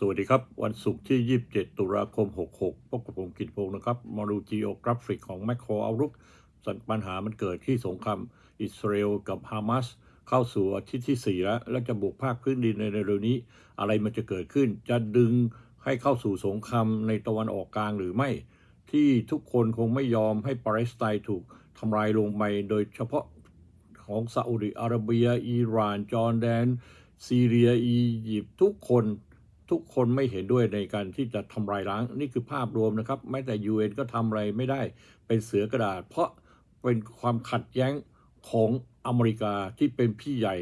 สวัสดีครับ วันศุกร์ที่ 27 ตุลาคม 66พบกับผมกิตพงศ์นะครับ มาดู geographic ของ Macro Outlook สัญปัญหามันเกิดที่สงครามอิสราเอลกับฮามาสเข้าสู่อาทิตย์ที่ 4 แล้ว และจะบุกภาคพื้นดินในเร็วนี้ อะไรมันจะเกิดขึ้น จะดึงให้เข้าสู่สงครามในตะวันออกกลางหรือไม่ ที่ทุกคนคงไม่ยอมให้ปาเลสไตน์ถูกทำลายลงไปโดยเฉพาะของซาอุดิอาระเบีย อิหร่าน จอร์แดน ซีเรีย อียิปต์ทุกคน ทุกคนไม่เห็นด้วยในการที่จะทำลายล้าง นี่คือภาพรวมนะครับ แม้แต่ UN ก็ทำอะไรไม่ได้เป็นเสือกระดาษ เพราะเป็นความขัดแย้งของอเมริกาที่เป็นพี่ใหญ่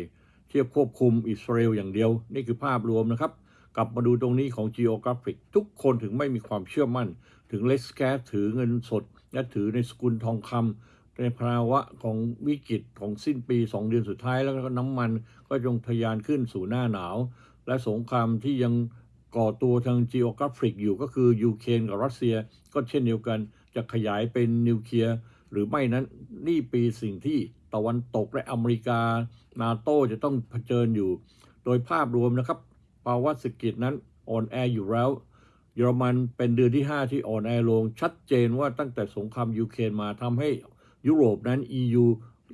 ที่ควบคุมอิสราเอลอย่างเดียว นี่คือภาพรวมนะครับ กลับมาดูตรงนี้ของ geographic ทุกคนถึงไม่มีความเชื่อมั่น ถึงเลสแกสถือเงินสด และถือในสกุลทองคำในภาวะของวิกฤตของสิ้นปี 2 เดือนสุดท้ายแล้วก็น้ำมันก็จงทะยานขึ้นสู่หน้าหนาว และสงครามที่ยังก่อตัวทาง geographic อยู่ก็คือยูเครนกับรัสเซียก็เช่นเดียวกัน จะขยายเป็นนิวเคลียร์หรือไม่นั้นนี่ปีสิ่งที่ตะวันตกและอเมริกา นาโตจะต้องเผชิญอยู่ โดยภาพรวมนะครับภาวะเศรษฐกิจนั้นอ่อนแออยู่แล้ว เยอรมันเป็นเดือนที่ 5 ที่อ่อนแอลง ชัดเจนว่าตั้งแต่สงครามยูเครนมาทำให้ยุโรปนั้น EU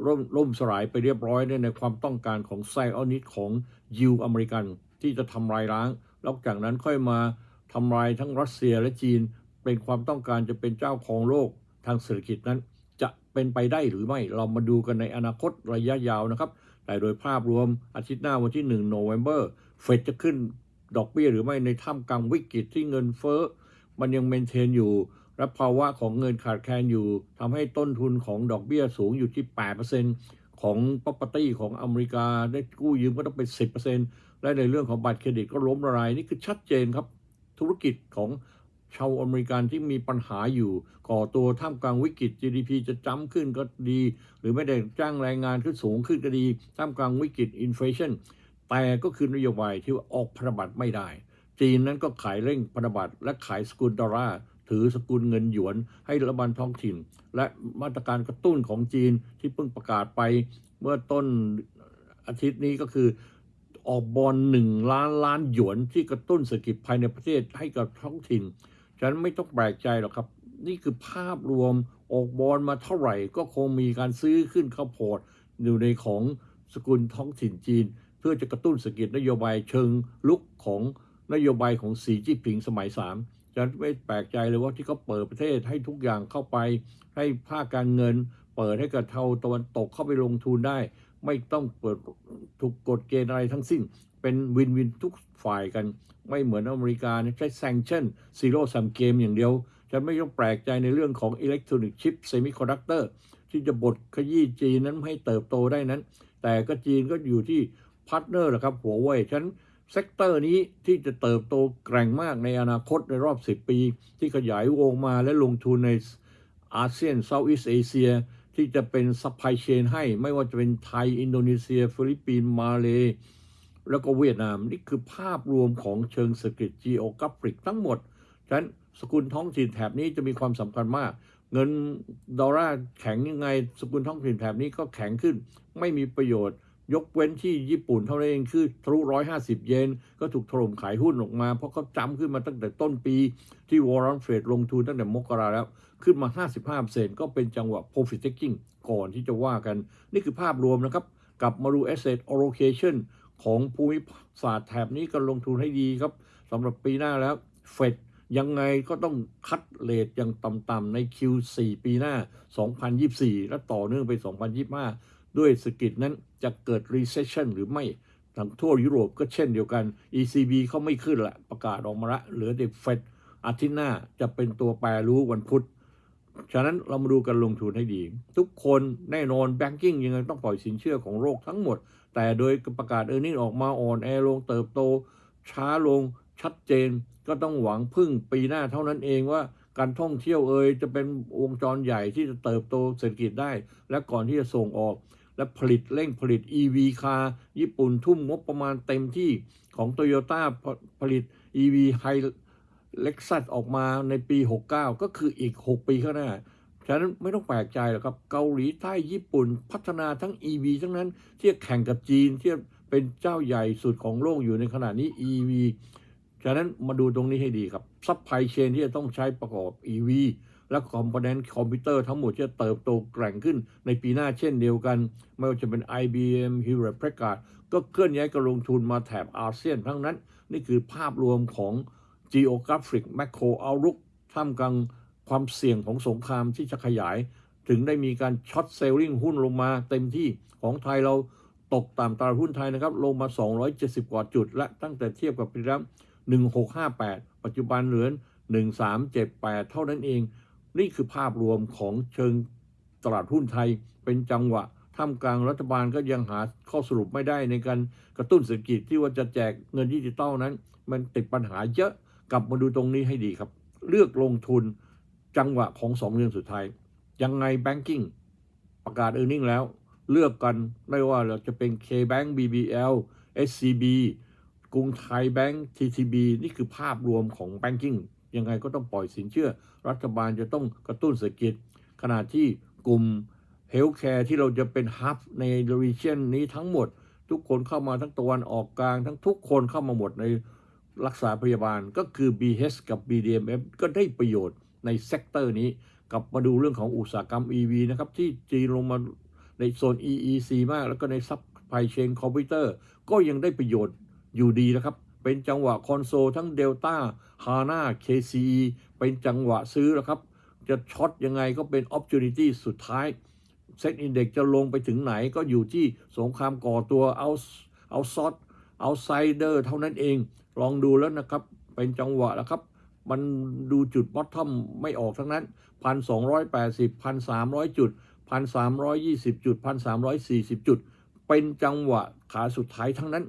ร่มล่มสลายไปเรียบร้อยในความต้องการของไซออนิสของยิวอเมริกัน ที่จะทำลายล้าง แล้วจากนั้นค่อยมาทำลายทั้งรัสเซียและจีน เป็นความต้องการจะเป็นเจ้าของโลกทางเศรษฐกิจนั้น จะเป็นไปได้หรือไม่ เรามาดูกันในอนาคตระยะยาวนะครับ แต่โดยภาพรวมอาทิตย์หน้าวันที่1โนเวม ber เฟดจะขึ้นดอกเบี้ยหรือไม่ในท่ามกลางวิกฤตที่เงินเฟ้อ มันยังเมนเทนอยู่ และภาวะของเงินขาดแคลนอยู่ทำให้ต้นทุนของดอกเบี้ยสูงอยู่ที่ 8% ของ property ของอเมริกา ได้กู้ยืมก็ต้องเป็น 10%และในเรื่องของบัตรเครดิตก็ล้มละลายนี่คือชัดเจนครับ ธุรกิจของชาวอเมริกันที่มีปัญหาอยู่ก่อตัวท่ามกลางวิกฤต GDP จะจ้ำขึ้นก็ดี หรือไม่ได้จ้างแรงงานขึ้นสูงขึ้นก็ดี ท่ามกลางวิกฤตอินฟลชันแต่ก็คือนโยบายที่ออกพันธบัตรไม่ได้ จีนนั้นก็ขายเร่งพันธบัตรและขายสกุลดอลลาร์ ถือสกุลเงินหยวน ให้รัฐบาลท้องถิ่น และมาตรการกระตุ้นของจีนที่เพิ่งประกาศไปเมื่อต้นอาทิตย์นี้ก็คือออกบอลหนึ่งล้านล้านหยวนที่กระตุ้นเศรษฐกิจภายในประเทศให้กับท้องถิ่น ฉะนั้นไม่ต้องแปลกใจหรอกครับ นี่คือภาพรวมออกบอลมาเท่าไหร่ ก็คงมีการซื้อขึ้นข้าวโพดอยู่ในของสกุลท้องถิ่นจีน เพื่อจะกระตุ้นเศรษฐกิจนโยบายเชิงลุกของนโยบายของสีจิ้นผิงสมัยสาม ฉันไม่แปลกใจเลยว่าที่เขาเปิดประเทศให้ทุกอย่างเข้าไป ให้ภาคการเงิน เปิดให้กับเทาตะวันตกเข้าไปลงทุนได้ ไม่ต้องเปิดถูกกฎเกณฑ์อะไรทั้งสิ้น เป็นวินวินทุกฝ่ายกัน ไม่เหมือนอเมริกาใช้ sanction zero sum game อย่างเดียวจะไม่ต้องแปลกใจในเรื่องของอิเล็กทรอนิกส์ชิปเซมิคอนดักเตอร์ที่จะบดขยี้จีนนั้นให้เติบโตได้นั้น แต่ก็จีนก็อยู่ที่พาร์ทเนอร์แหละครับหัวเว่ยฉะนัน เซกเตอร์นี้ที่จะเติบโตแกร่งมากในอนาคตในรอบ 10 ปี ที่ขยายวงมาและลงทุนในอาเซียนเซาท์อีสเอเชียที่จะเป็นซัพพลายเชนให้ไม่ว่าจะเป็นไทย อินโดนีเซีย ฟิลิปปินส์มาเลแล้วก็เวียดนาม นี่คือภาพรวมของเชิงเศรษฐกิจ geographic ทั้งหมด ฉะนั้นสกุลท้องถิ่นแถบนี้จะมีความสำคัญมาก เงินดอลลาร์แข็งยังไง สกุลท้องถิ่นแถบนี้ก็แข็งขึ้น ไม่มีประโยชน์ ยกเว้นที่ญี่ปุ่นเท่านั้นเองคือทะลุร้อยหาสิบเยนก็ถูกถล่มขายหุ้นออกมา เพราะเขาจำขึ้นมาตั้งแต่ต้นปีที่วอร์ร n เฟดลงทุนตั้งแต่มกราแล้ว ขึ้นมา 55%ก็เป็นจังหวะ profit taking ก่อนที่จะว่ากัน นี่คือภาพรวมนะครับ กลับมาดู asset allocation ของภูมิศาสตร์แถบนี้ก็ลงทุนให้ดีครับสำหรับปีหน้าแล้วเฟดยังไงก็ต้องคัดเลทอย่างต่ำๆใน Q4 ปีหน้า 2024 และต่อเนื่องไป 2025 ด้วยเศรษฐกิจนั้นจะเกิด recession หรือไม่ทางทั่วยุโรปก็เช่นเดียวกัน ECB เขาไม่ขึ้นละประกาศออกมาละเหลือแต่เฟดอาทิตย์หน้าจะเป็นตัวแปรรู้วันพุธ ฉะนั้นเรามาดูการลงทุนให้ดี ทุกคนแน่นอนแบงกิ้งยังไงต้องปล่อยสินเชื่อของโลกทั้งหมด แต่โดยประกาศเออร์เน็งออกมาอ่อนแอลงเติบโต ช้าลงชัดเจน ก็ต้องหวังพึ่งปีหน้าเท่านั้นเองว่าการท่องเที่ยวเอยจะเป็นวงจรใหญ่ที่จะเติบโตเศรษฐกิจได้ และก่อนที่จะส่งออก และผลิตเร่งผลิต EV คาร์ญี่ปุ่นทุ่มงบประมาณเต็มที่ของโตโยต้าผลิต EV ไฮเล็กซัสออกมาในปี 69 ก็คืออีก 6 ปีข้างหน้า ฉะนั้นไม่ต้องแปลกใจหรอกครับ เกาหลีใต้ญี่ปุ่นพัฒนาทั้ง EV ทั้งนั้นที่แข่งกับจีนที่เป็นเจ้าใหญ่สุดของโลกอยู่ในขณะนี้ EV ฉะนั้นมาดูตรงนี้ให้ดีครับซัพพลายเชนที่จะต้องใช้ประกอบ EV และคอมโพเนนต์คอมพิวเตอร์ทั้งหมดจะเติบโตแกร่งขึ้นในปีหน้าเช่นเดียวกัน ไม่ว่าจะเป็น IBM Hewlett Packard ก็เคลื่อนย้ายการลงทุนมาแถบอาเซียนทั้งนั้น นี่คือภาพรวมของ Geographic Macro Outlook ท่ามกลางความเสี่ยงของสงครามที่จะขยาย ถึงได้มีการช็อตเซลลิงหุ้นลงมาเต็มที่ของไทยเราตกต่ำตลาดหุ้นไทยนะครับ ลงมา 270 กว่าจุด และตั้งแต่เทียบกับปีแล้ว1658 ปัจจุบันเหลือ1378 เท่านั้นเอง นี่คือภาพรวมของเชิงตลาดหุ้นไทยเป็นจังหวะท่ามกลางรัฐบาลก็ยังหาข้อสรุปไม่ได้ในการกระตุ้นเศรษฐกิจที่ว่าจะแจกเงินดิจิตอลนั้น มันติดปัญหาเยอะกลับมาดูตรงนี้ให้ดีครับ เลือกลงทุนจังหวะของสองเดือนสุดท้าย ยังไงแบงกิ้งประกาศเออร์เน็งแล้ว เลือกกันไม่ว่าเราจะเป็น K-Bank BBL SCB กรุงไทยแบงก์ TTB นี่คือภาพรวมของแบงกิ้ง ยังไงก็ต้องปล่อยสินเชื่อ รัฐบาลจะต้องกระตุ้นเศรษฐกิจ ขณะที่กลุ่มเฮลท์แคร์ที่เราจะเป็นฮับในรีเจนนี้ทั้งหมด ทุกคนเข้ามาทั้งตะวันออกกลาง ทั้งทุกคนเข้ามาหมดในรักษาพยาบาลก็คือ BH กับ BDMF ก็ได้ประโยชน์ในเซกเตอร์นี้ กลับมาดูเรื่องของอุตสาหกรรม EV นะครับ ที่จีนลงมาในโซน EEC มาก แล้วก็ในซัพพลายเชนคอมพิวเตอร์ก็ยังได้ประโยชน์อยู่ดีนะครับ เป็นจังหวะคอนโซลทั้ง Delta HANA KCE เป็นจังหวะซื้อแล้วครับ จะช็อตยังไงก็เป็น opportunity สุดท้ายเซ็ตอินเด็กจะลงไปถึงไหนก็อยู่ที่สงครามก่อตัวเอาเอาซอดเอาไซเดอร์เท่านั้นเอง ลองดูแล้วนะครับ เป็นจังหวะแล้วครับ มันดูจุดบอททอมไม่ออกทั้งนั้นพันสองร้อยแปดสิบพันสามร้อยจุดพันสามร้อยยี่สิบจุดพันสามร้อยสี่สิบจุด เป็นจังหวะขาสุดท้ายทั้งนั้น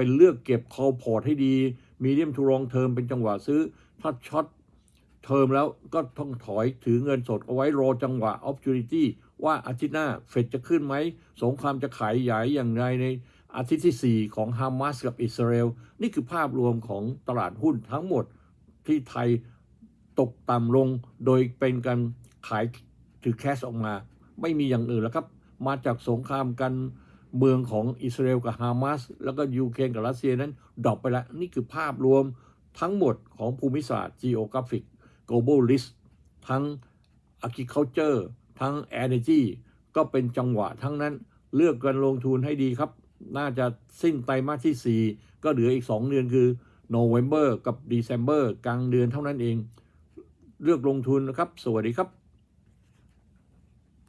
เป็นเลือกเก็บคอพอร์ตให้ดีมีเดียมทูรองเทอมเป็นจังหวะซื้อ ถ้าช็อตเทอมแล้วก็ต้องถอยถือเงินสดเอาไว้รอจังหวะ opportunity ว่าอาทิตย์หน้าเฟดจะขึ้นไหม สงครามจะขายใหญ่อย่างไรในอาทิตย์ที่ 4 ของฮามาสกับอิสราเอล นี่คือภาพรวมของตลาดหุ้นทั้งหมดที่ไทยตกต่ำลงโดยเป็นการขายถือแคชออกมา ไม่มีอย่างอื่นแล้วครับ มาจากสงครามกัน เมืองของอิสราเอลกับฮามาสแล้วก็ยูเครนกับรัสเซียนั้นดรอปไปแล้วนี่คือภาพรวมทั้งหมดของภูมิศาสตร์ geographic global list ทั้ง agriculture ทั้ง energy ก็เป็นจังหวะทั้งนั้นเลือกกันลงทุนให้ดีครับ น่าจะสิ้นไตรมาสที่ 4 ก็เหลืออีก 2 เดือนคือ November กับ December กลางเดือนเท่านั้นเอง เลือกลงทุนนะครับ สวัสดีครับ